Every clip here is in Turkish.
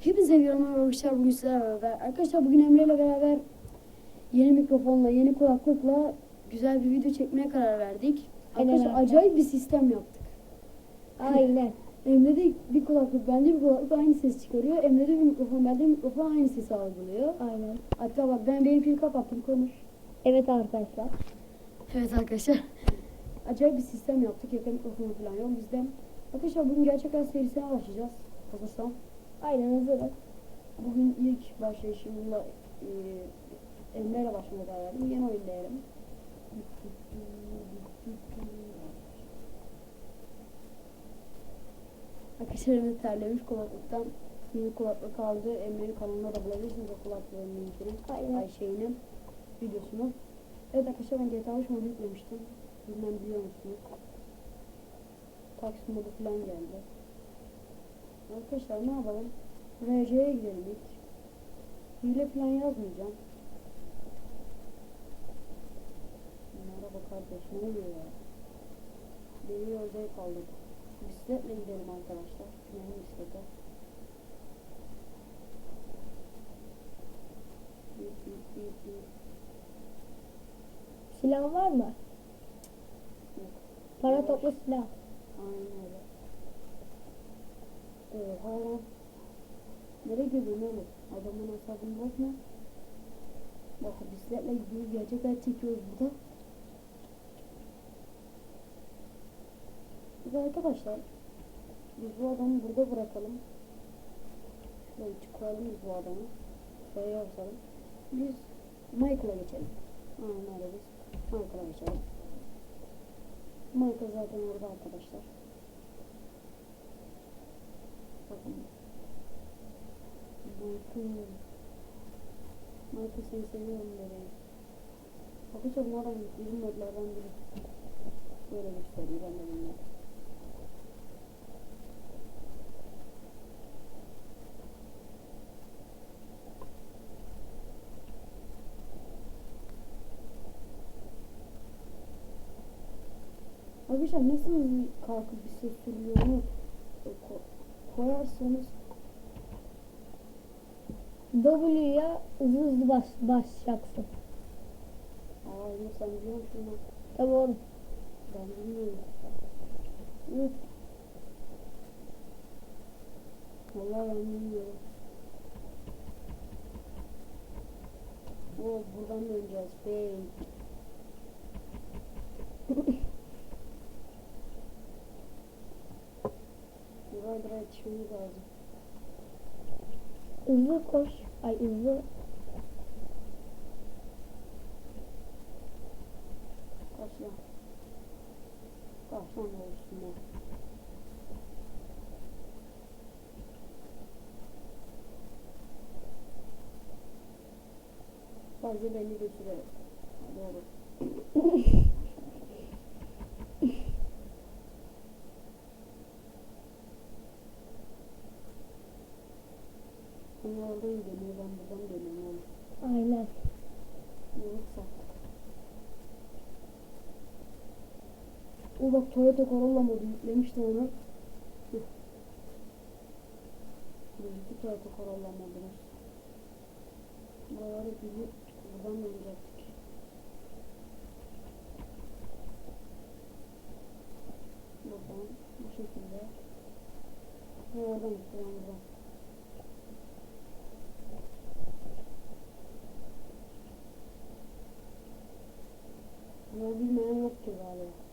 Hepinize seviyorum arkadaşlar bugün sizlerle beraber. Arkadaşlar bugün Emre ile beraber yeni mikrofonla, yeni kulaklıkla güzel bir video çekmeye karar verdik. Aynen Arkadaşlar öyle. acayip bir sistem yaptık. Aynen. Emre'de bir kulaklık, bende bir kulaklık aynı ses çıkarıyor. Emre'de bir mikrofon, bende bir mikrofon aynı sesi algılıyor. Aynen. Hatta bak ben benimkini kapattım konuş. Evet arkadaşlar. Evet arkadaşlar. Acayip bir sistem yaptık. Yakın mikrofonu falan yok bizde. Arkadaşlar bugün gerçekten serisine başlayacağız. Hazırsan. Aynen hazırız. Bugün ilk başlayışımla e, Emre'yle başlamaya karar verdim. Yeni oyun değerim. Arkadaşlar Emre terlemiş kulaklıktan yeni kulaklık aldı. Emre'nin kanalına da bulabilirsiniz o kulaklığın linkini. Ay şeyini, videosunu. Evet arkadaşlar ben GTA 5 modu yüklemiştim. Bilmem biliyor musunuz? Taksi modu falan geldi. Arkadaşlar ne yapalım? RC'ye gidelim ilk. Hile falan yazmayacağım. Merhaba kardeş ne oluyor ya? Deli yolda kaldık. Bisikletle gidelim arkadaşlar. Benim bisiklete. Silah var mı? Yok. Para topla silah. Aynen öyle. Oha lan. Nereye gidiyorsun oğlum? Adamın hesabını bozma. Bak bisikletle gidiyoruz. Gerçek hayat çekiyoruz burada. Biz arkadaşlar biz bu adamı burada bırakalım. Şuraya çıkaralım bu adamı. Şuraya basalım. Biz Michael'a geçelim. Aynen öyle biz Michael'a geçelim. Michael zaten orada arkadaşlar. Michael. Michael seni seviyorum bebeğim. Arkadaşlar bu adam bizim modlardan biri. Böyle gösteriyor ben de bilmiyorum. Arkadaşlar nasıl kalkıp bir ses sürülüyor onu ko- koyarsanız W'ya hızlı hızlı bas, basacaksın. Aa Emre sen biliyor musun lan? Tabii oğlum. Ben bilmiyorum. Evet. Vallahi ben bilmiyorum. Oo buradan döneceğiz. Bey. Rider'a yetişmemiz lazım. Hızlı koş. Ay hızlı. Kaç lan? Kaç lan ya. Sadece beni götürüyor. Doğru. Onlar oradan dönüyor, ben buradan dönüyorum oğlum. Aynen. Yoksa. O bak Toyota Corolla modu yüklemiştim onu. Gözüktü Toyota Corolla modumuz. Buraları bizi buradan dönecektik. Buradan bu şekilde. Oradan gitti ben buradan. Bunu bilmeyen yoktur galiba.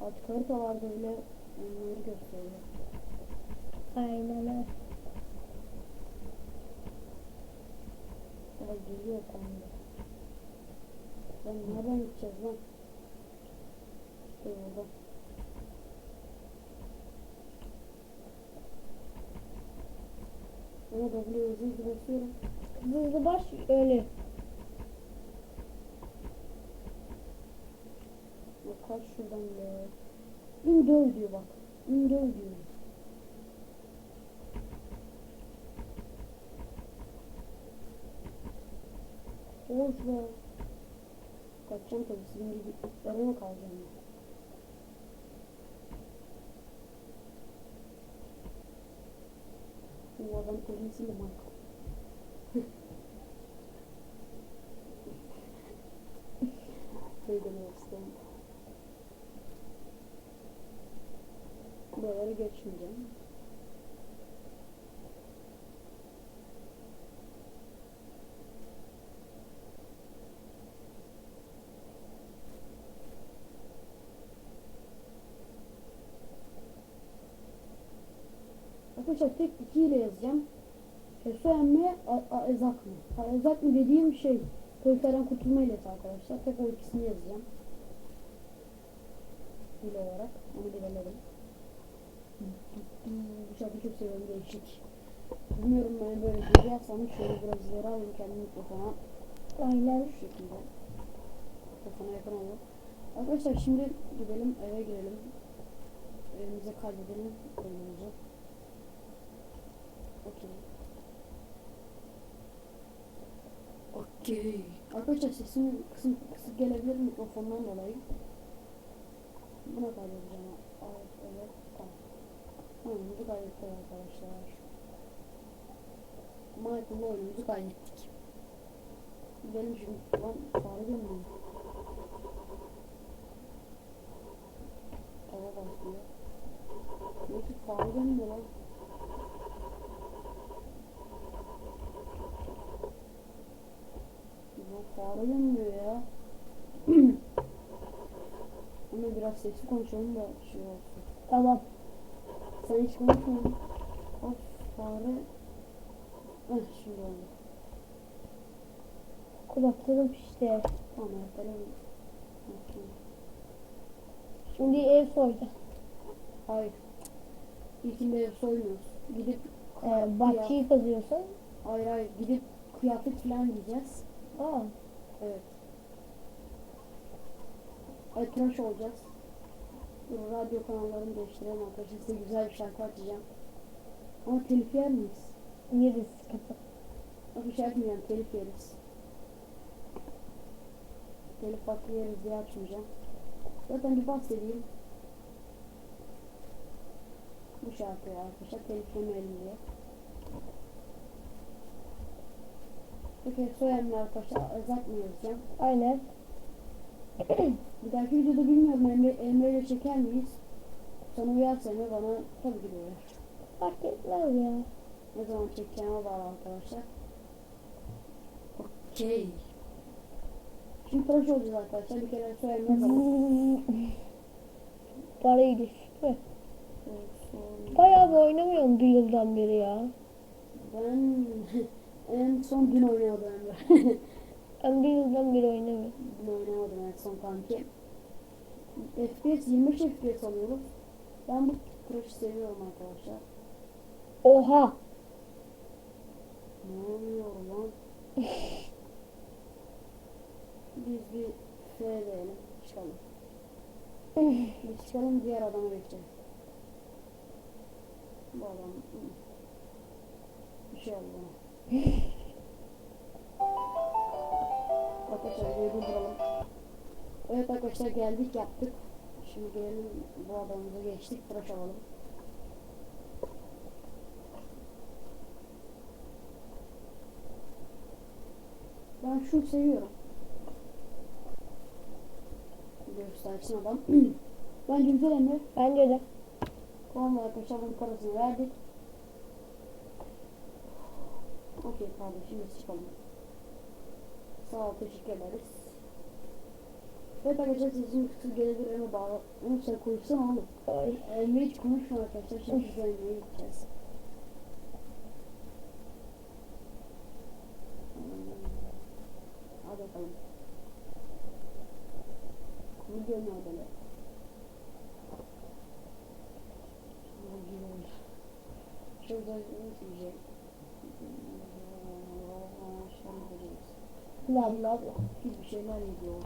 Artık haritalarda bile onları gösteriyor. Aynen öyle. Ya geliyor kanka. Lan nereden gideceğiz lan? İşte burada. Ama W hızlı hızlı basıyorum. Hızlı bas öyle. Ya şuradan ya. İn döv diyor bak. İn döv diyor. Of be. Kaçacağım tabii sizin gibi iplerine kalacağım ya. Bu ben kendisiyle Michael. Şey demek Buraları geçmeyeceğim. Arkadaşlar tek iki ile yazacağım. Soyan mı, Ezak mı? Ezak mı dediğim şey Toyfer'den kurtulma hilesi arkadaşlar. Tek o ikisini yazacağım. Hile olarak. Onu belirledim. Bu şarkıyı çok seviyorum değişik. Bilmiyorum ben böyle bir şey yapsam şöyle biraz ileri alayım kendimi mikrofona. Aynen. Şu şekilde. Mikrofona yakın olur. Arkadaşlar şimdi gidelim eve girelim. Evimize kaydedelim oyunumuzu. Okey. Okey. Arkadaşlar sesim kısım kısık gelebilir mikrofondan dolayı. Buna kaydedeceğim. Oyunumuzu kaydettik arkadaşlar. Michael'la oyunumuzu kaydettik. Benim şimdi lan fare dönmüyor. Hava basıyor. Yoksa fare dönmüyor lan. Lan fare dönmüyor ya. Ama biraz sesli konuşalım da şey olsun. Tamam. Sen hiç konuşma. Of fare. Eh şimdi oldu. Kulaklığım işte. Tamam yapalım. Şimdi ev soyacağız. Hayır. İlkinde ev soymuyoruz. Gidip Ee, bahçeyi kazıyorsun. hayır hayır gidip kıyafet falan giyeceğiz. Aa. Evet. Ay tıraş olacağız. Radyo kanallarını değiştirelim arkadaşlar. Size güzel bir şarkı açacağım. Ama telif yer miyiz? Yeriz bir şey yapmayacağım. Telif yeriz. Telif hakkı yeriz diye açmayacağım. Zaten bir bahsedeyim. Bu şarkıyı arkadaşlar teliflemeyelim diye. Peki soyanlı arkadaşlar yazacağım? Aynen. Bir dahaki videoda bilmiyorum Emre, Emre ile çeker miyiz? Sana uyarsa Emre bana tabii ki de uyar. Fark etmez ya. Ne zaman çekeceğime bağlı arkadaşlar. Okey. Şimdi tıraş olacağız arkadaşlar. Bir kere soyanlı yazalım. Parayı düştü. Bayağı bir oynamıyorum bir yıldan beri ya. Ben en son dün oynuyordum Emre. Ben bir yıldan beri oynamıyorum. dün oynamadım en son kanki. FPS 25 FPS alıyoruz. Ben bu tıraşı seviyorum arkadaşlar. Oha. Ne oluyor lan? Biz bir F diyelim. Çıkalım. Biz çıkalım diğer adama geçelim. Bu adam bir şey oldu. arkadaşlar videoyu durduralım. Evet arkadaşlar geldik yaptık. Şimdi gelelim bu adamımıza geçtik. Tıraş alalım. Ben şunu seviyorum. Göstersin adam. Bence güzel Emre. Bence de. Tamam arkadaşlar bunun parasını verdik. Okey kardeşim biz çıkalım. Sağ ol teşekkür ederiz. Evet arkadaşlar sizin kısım gelebilir ama bağlı. Ama sen konuşsana oğlum. Ay. Emre hiç konuşma arkadaşlar. Şimdi biz Emre'ye gideceğiz. planlar gibi şeyler geliyor.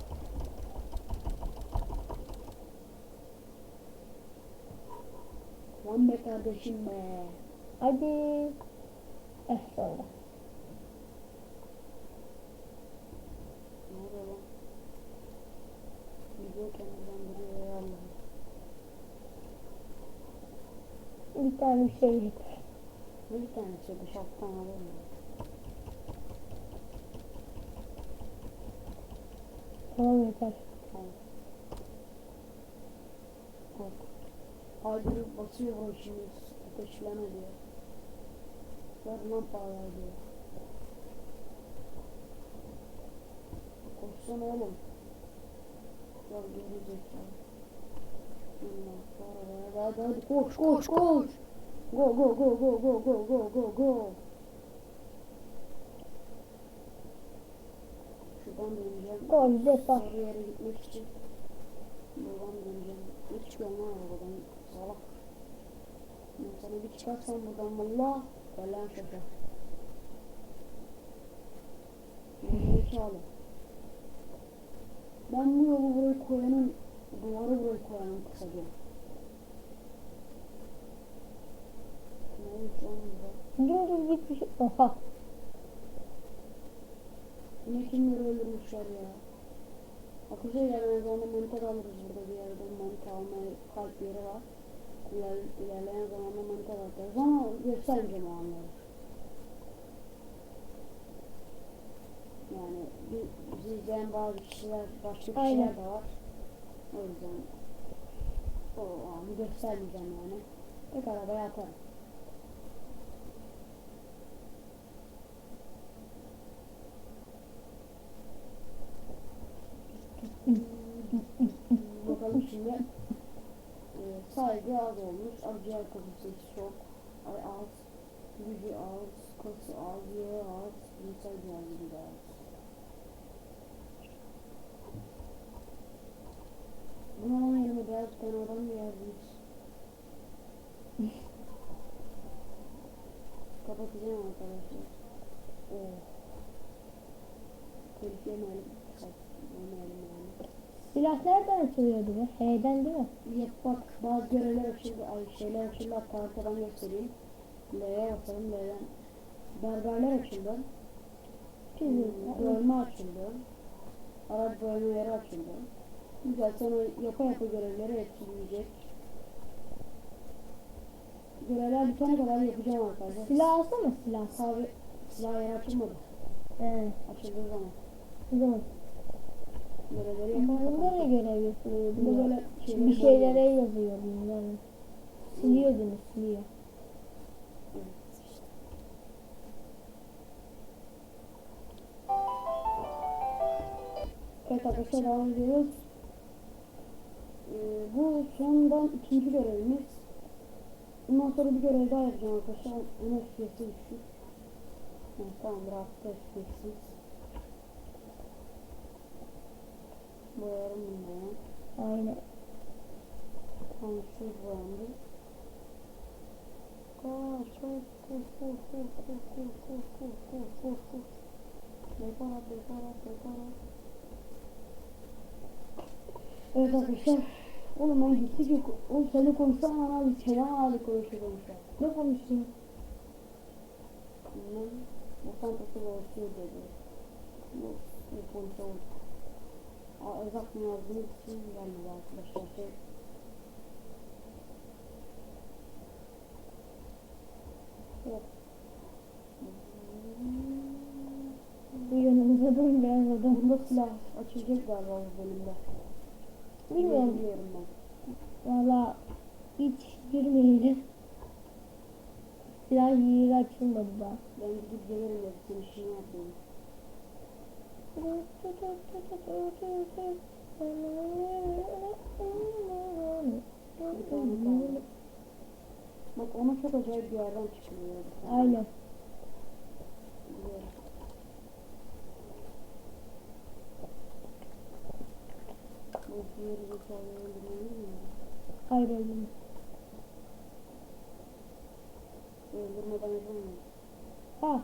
Lan be kardeşim be. Hadi. Eh sonra. Ne oluyor lan? Gidiyorken ben buraya yalnız. Bir tane şey. Bir tane şey bıçaktan alalım. Tamam. Bak. Aydırı basıyor şimdi. Ateşleme diyor. Ver lan parayı diyor. Koşsana oğlum. Ya geri zekalı. Hadi hadi koş koş koş. Go go go go go go go go go. Şuradan döneceğim. Gol defar. Sarı yere gitmek için. Buradan döneceğim. Çıkıyorum ha arabadan. Salak. Ben sana bir çıkarsam buradan valla. Falan şaka. Zekalı. Ben bu yolu buraya koyanın, duvarı buraya koyanın kısaca. Ne lan burada? Dümdüz gitmiş. Oha. Yine kimleri öldürmüşler ya. Akıllıca ilerleyen zamanda manita alırız burada bir yerde manita almaya kalp yeri var. İler, ilerleyen zamanda manita alırız ama göstermeyeceğim o anları. Yani bizi izleyen bazı kişiler, başka kişiler Aynen. de var. O yüzden o anı göstermeyeceğim yani. Tek arabaya atarım. Bakalım şimdi. Ee, sadece az olmuş. Acı kapasitesi çok. Ay az. Gücü az. Kası az. Yere az. Cinsel güvenliği de az. Buna onun yanı biraz fenadan yazmış. Kapatacağım arkadaşlar. Oh. Tehlikeli mi? Kapatacağım. Silah nereden açılıyordu be? H'den değil mi? Yap bak bazı görevler açıldı, ay şeyler açıldı hatta arkadan göstereyim. L'ye basalım L'den. Berberler açıldı. Çiziyor. Bölme açıldı. Araç bölmeleri açıldı. Güzel sonra yapa yapa görevleri etkileyecek. Görevler bitene kadar yapacağım arkadaşlar. Silah alsana silah. Tabi silah yeri açılmadı. He. Açıldığı zaman. O zaman. Bunda yapalım. ne görev yapılıyordu? Bunda ya? böyle şeyleri Bir şeylere yazıyor bunlar. Siliyor. Evet işte. Evet arkadaşlar devam ediyoruz. Ee, bu sondan ikinci görevimiz. Bundan sonra bir görev daha yapacağım arkadaşlar. Ona süresi düşük. Evet, tamam biraz da Boyarım ya. Aynen. Tamam şu boyandı. Koş koş koş koş koş koş koş koş koş koş koş koş. Dekorat dekorat dekorat. Evet arkadaşlar. Oğlum ben gittik yok. Oğlum sen de konuşsana lan abi. Selam abi konuşuyorum şu an. Ne konuştun? Bilmem. Lokantası borçluyor dedi. Bu bu konuşalım. Mı için gelmedi arkadaşlar. Şey, Yok. Bu yanımıza dön adam. Bunda silah açılacak galiba bu bölümde. Bilmiyorum. Biliyorum ben. Valla hiç girmeyelim. Silah yeri açılmadı daha. Ben gidip gelirim dedi. Sen Bak ona çok acayip bir yerden çıkıyor. Aynen. Hayır öldürme. Öldürmeden öldürme. Ah.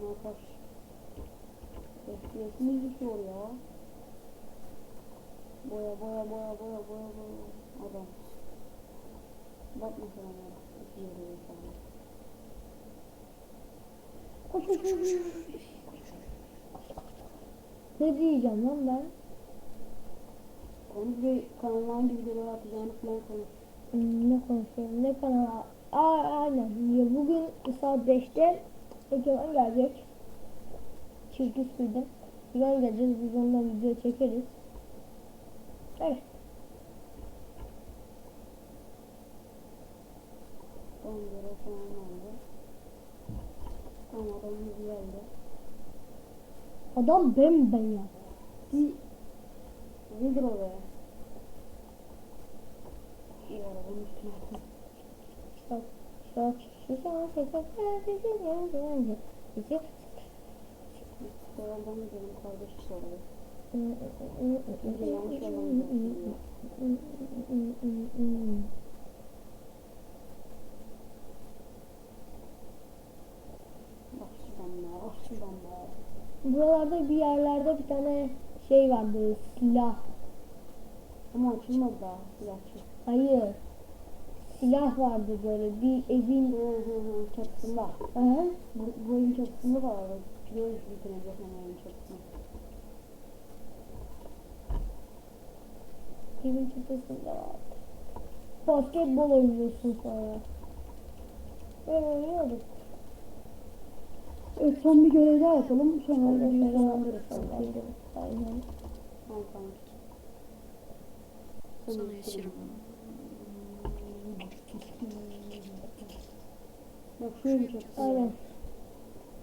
Bana. FPS'imiz düşüyor ya. Boya boya boya boya boya boya. Adam. Bakma sen ona. İki yere sana. Koş koş koş. Ne diyeceğim lan ben? Konuş bir kanalına hangi videolar atacağını falan konuş. Hmm, ne konuşuyorum? Ne kanal? Aa, aynen. Bugün saat 5'te Egemen gelecek. Çirkin suydu. Egemen geleceğiz. Biz ondan video çekeriz. Evet. Tam göre falan oldu. Tam adamımız geldi. Adam bembeyaz. Bir nedir o be? İyi arabanın üstüne atın. Şok, şok, şu şok, şok, şok, şok, şok, şok, şok. Doğaldan gidelim kardeş sordu. Bak şuradan be, bak şuradan be. Buralarda bir yerlerde bir tane şey vardı silah. Ama açılmadı daha silahçı. Hayır. Silah vardı böyle bir evin. Hı hı hı çatısında. Aha. Bu, bu evin çatısında da var. Biliyoruz bitirecek ama evin çatısında. Evin çatısında vardı. Basketbol oynuyorsun sonra. Böyle oynuyorduk. Evet son bir görev daha yapalım. Sonra şeyler sonlandırırız. yapıyorduk. Aynen. Tamam. Sana yaşarım. Evin çatısı. Aynen.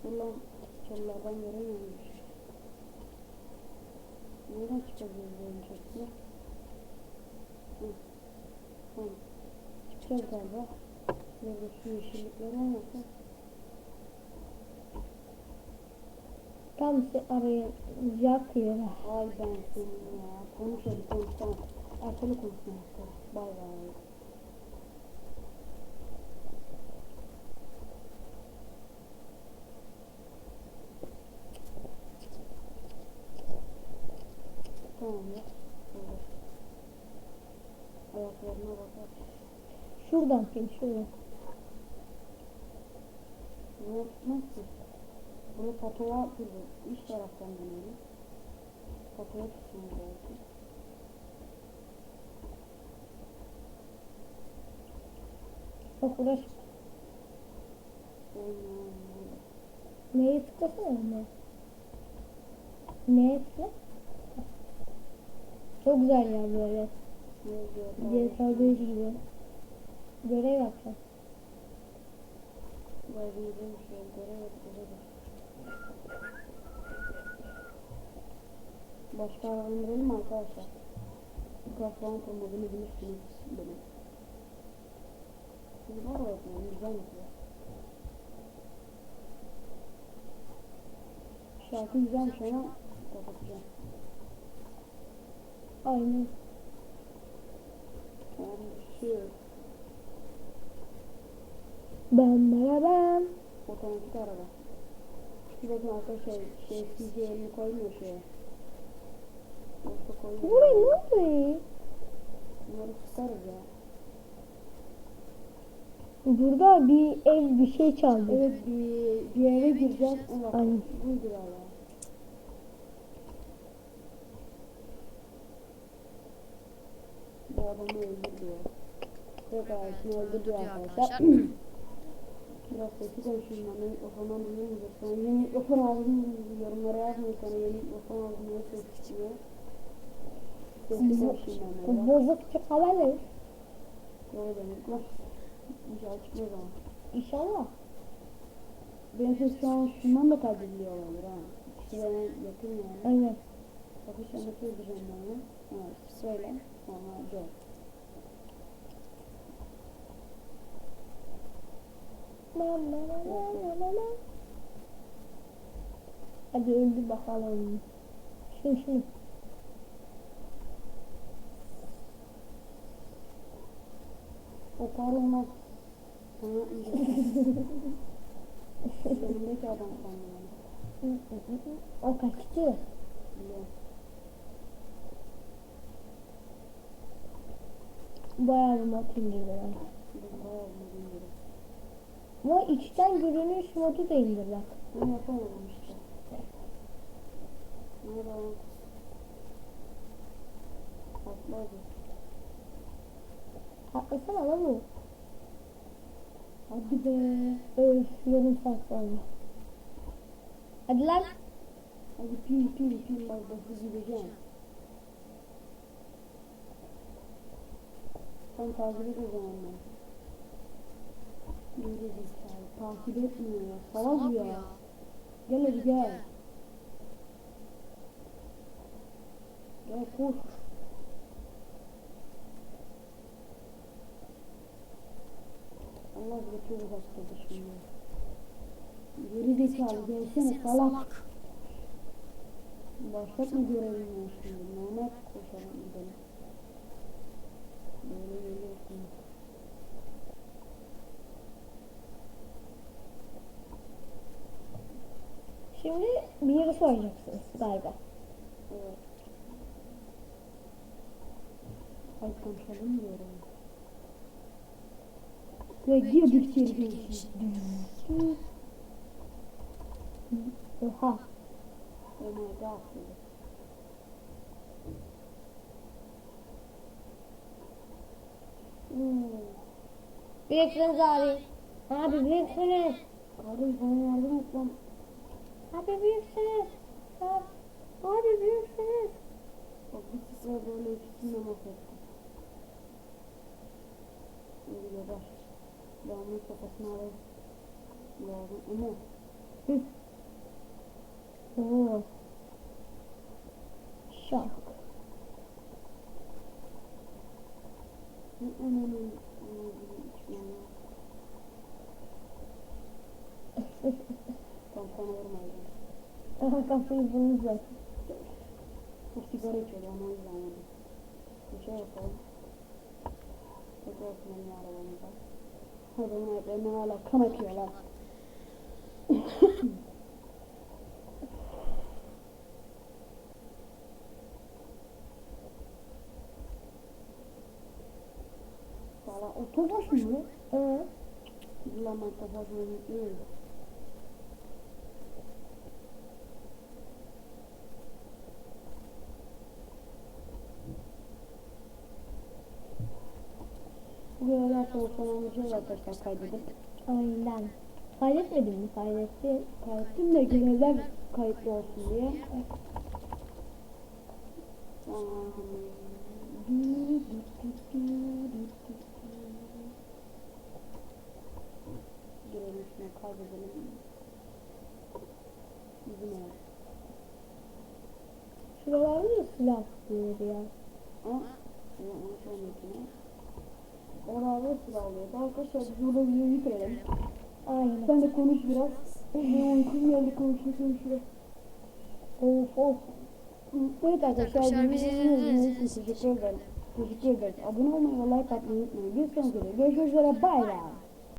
Ulan çalılardan göremiyormuş. Nereden bu evin çatısına? Hı. Tamam. Çıkacağız galiba. Burada şu yeşillikler olmasa. Tam se arayacak yere. Ay ben seni ya. Konuş hadi konuş tamam. Ertele konuşma. Bay bay. Tamam ya. Olur. Ayaklarına bakar. Şuradan kim şuradan. Buraya tutmaz ki. Bunu patoya dur. İç taraftan dönelim. Patoya tutsun belki. Çok uğraş. Oyun Neye tıklasana ne? Neye tıkla? Çok güzel ya böyle. Ne diyor? GTA 5 gibi. Görev yapacağım. Bir güzelmiş ya. Görev yapacağız. Başka araba indirelim mi arkadaşlar? Mikrofon kurmadığını bilirsiniz benim. Var mı yapmayın? Güzel yapıyor. Şarkı güzelmiş ama kapatacağım. Aynen. Yani şu Ben ben. otomatik araba. Bir bakın arkadaşlar şey sizce elini koymuyor şeye. Yoksa koymuyor. Buraya ne oluyor? Bunları sıkarız ya. Burada bir ev bir şey çaldı. Evet bir, bir eve gireceğiz. Evet, Aynen. buydu galiba. Bu adamı öldürdü. Yok ailesini öldürdü arkadaşlar. Ben de mikrofondan duyulmayacak. Sonra yeni mikrofon aldım yorumlara yazmayın sonra yeni mikrofon aldım ben de. Bu bozuk çıkabilir. Yok demek. İnşallah çıkmaz ama. İnşallah. Benim ses şu an şundan da kaydediliyor olabilir ha. İkisi de yakın yani. Aynen. Bakış ben ya? Evet, söyle. Sonra gel. Lan lan lan lan lan lan. Hadi öldü bakalım. Şunu. O kar olmaz. İndir. Yanımdaki adam sandım. O kaçtı. Bayağı bir mod indirdiler. Biz bayağı uzun yürüdük. Ama içten görünüş modu da indir bak. Ben yapamadım işte. Nerede o? Atla hadi. Atlasana lan bu. Hadi be. Öf yarım saat sonra. Hadi lan. Hadi pin pin pin bak bak hızlı gideceğim. Sen takip zaman ben. Zekalı takip etmiyor ya. Salak ya. Gel hadi gel. Gel koş. Allah götürür hastadı şimdi. Geri zekalı gelsene salak. Başlatma görevini şimdi. Normal koşalım gidelim. Böyle geliyorsun. Şimdi bir soracaksınız galiba. Evet. Hadi konuşalım diyorum. Ve girdik içeri. Oha. Oh god. dedi. Hmm. Büyüksünüz abi. Abi büyüksünüz. Kardeş bana yardım et lan. Abi büyüksünüz. Abi, büyüksünüz. Bak bir sıra böyle ikisini de mahvettim. Şimdi geber. Devamlı kafasına alayım. Lazım ama Oo. Şok. ne önemli içmem ya. Tam sana vurmayacağım. Aha kafayı zaten. Bu sigara içiyordu ama o yüzden yedim. Bir şey yapalım. Tekrar benim arabamıza. Adamın ayaklarından hala kan akıyor lan. Valla o tofaş mı bu? Ee, Ulan ben tofaş mı soğuk sonlanmışı arkadaşlar kaydedip aynen. Kaydetmedin mi? Kaydettin. kaydettim de görevler kayıtlı olsun diye. Girelim şuna kaydedelim. Bizim ev. Şuralarda da silah tutuyor ya. Ya onu söylemekine. Oralarda silah oluyor. Arkadaşlar biz burada videoyu bitirelim. Aynen. Sen de konuş biraz. Benim uykum geldi konuşa konuşa. Of of. Evet arkadaşlar Arkadaşlar, bizi izlediğiniz için teşekkür ederim. Teşekkür ederiz. Abone olmayı ve like atmayı unutmayın. Bir sonraki videoda görüşmek üzere. Bay bay.